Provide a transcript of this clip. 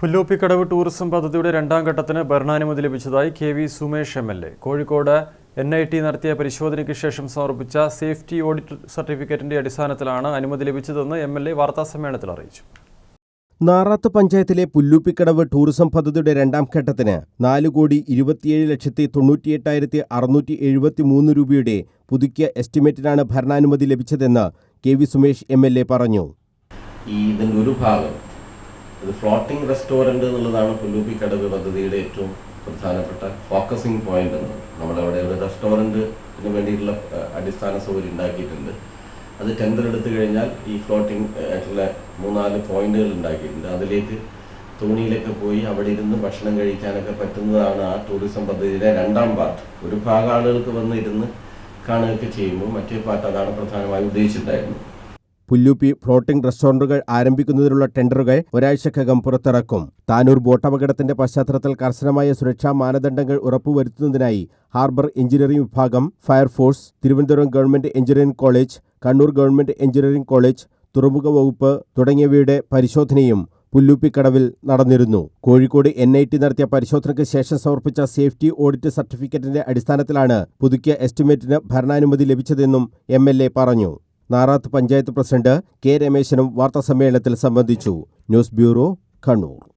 Pulluppikkadavu tourism പദ്ധതിയുടെ രണ്ടാം ഘട്ടത്തിന് ഭരണാനുമതി ലഭിച്ചതായി K V Sumesh M L A. Kozhikode N I T നടത്തിയ പരിശോധനയ്ക്ക് ശേഷം സമർപ്പിച്ച സേഫ്റ്റി ഓഡിറ്റ് സർട്ടിഫിക്കറ്റിന്റെ അടിസ്ഥാനത്തിലാണ് അനുമതി ലഭിച്ചതെന്ന് എം എൽ എ വാർത്താസമ്മേളനത്തിൽ അറിയിച്ചു. നാറാത്ത് പഞ്ചായത്തിലെ പുല്ലൂപ്പിക്കടവ് ടൂറിസം പദ്ധതിയുടെ രണ്ടാം ഘട്ടത്തിന് നാല് കോടി ഇരുപത്തിയേഴ് ലക്ഷത്തി തൊണ്ണൂറ്റിയെട്ടായിരത്തി അറുന്നൂറ്റി എഴുപത്തി മൂന്ന് രൂപയുടെ പുതുക്കിയ എസ്റ്റിമേറ്റിനാണ് ഭരണാനുമതി ലഭിച്ചതെന്ന് K V Sumesh M L A പറഞ്ഞു. ഈ ഇതിന്റെ ഒരു ഭാഗം ഇത് ഫ്ലോട്ടിംഗ് റെസ്റ്റോറന്റ് എന്നുള്ളതാണ് പുല്ലൂപ്പി കടവ് പദ്ധതിയുടെ ഏറ്റവും പ്രധാനപ്പെട്ട ഫോക്കസിംഗ് പോയിന്റ് എന്ന് നമ്മളവിടെ ഒരു റെസ്റ്റോറന്റിന് വേണ്ടിയിട്ടുള്ള അടിസ്ഥാന സൗകര്യം ഉണ്ടാക്കിയിട്ടുണ്ട്. അത് ടെൻഡർ എടുത്തു കഴിഞ്ഞാൽ ഈ ഫ്ലോട്ടിംഗ് ആയിട്ടുള്ള മൂന്നാൽ പോയിന്റുകൾ ഉണ്ടാക്കിയിട്ടുണ്ട്. അതിലേക്ക് തോണിയിലൊക്കെ പോയി അവിടെ ഇരുന്ന് ഭക്ഷണം കഴിക്കാനൊക്കെ പറ്റുന്നതാണ് ആ ടൂറിസം പദ്ധതിയുടെ രണ്ടാം പാർട്ട് ഒരു ഭാഗം ആളുകൾക്ക് വന്നിരുന്ന് കാണുകയൊക്കെ ചെയ്യുമ്പോൾ മറ്റേ പാർട്ട് അതാണ് പ്രധാനമായി ഉദ്ദേശിച്ചിട്ടുണ്ടായിരുന്നത്. പുല്ലൂപ്പി ഫ്ലോട്ടിംഗ് റെസ്റ്റോറന്റുകൾ ആരംഭിക്കുന്നതിനുള്ള ടെൻഡറുകൾ ഒരാഴ്ചക്കകം പുറത്തിറക്കും. താനൂർ ബോട്ടപകടത്തിന്റെ പശ്ചാത്തലത്തിൽ കർശനമായ സുരക്ഷാ മാനദണ്ഡങ്ങൾ ഉറപ്പുവരുത്തുന്നതിനായി ഹാർബർ എഞ്ചിനീയറിംഗ് വിഭാഗം fire force Thiruvananthapuram government engineering college Kannur government engineering college തുറമുഖ വകുപ്പ് തുടങ്ങിയവയുടെ പരിശോധനയും പുല്ലൂപ്പിക്കടവിൽ നടന്നിരുന്നു. കോഴിക്കോട് എൻ ഐ ടി നടത്തിയ പരിശോധനയ്ക്ക് ശേഷം സമർപ്പിച്ച സേഫ്റ്റി ഓഡിറ്റ് സർട്ടിഫിക്കറ്റിന്റെ അടിസ്ഥാനത്തിലാണ് പുതുക്കിയ എസ്റ്റിമേറ്റിന് ഭരണാനുമതി ലഭിച്ചതെന്നും എം പറഞ്ഞു. നാറാത്ത് പഞ്ചായത്ത് പ്രസിഡന്റ് കെ രമേശനും വാർത്താസമ്മേളനത്തിൽ സംബന്ധിച്ചു. News bureau Kannur.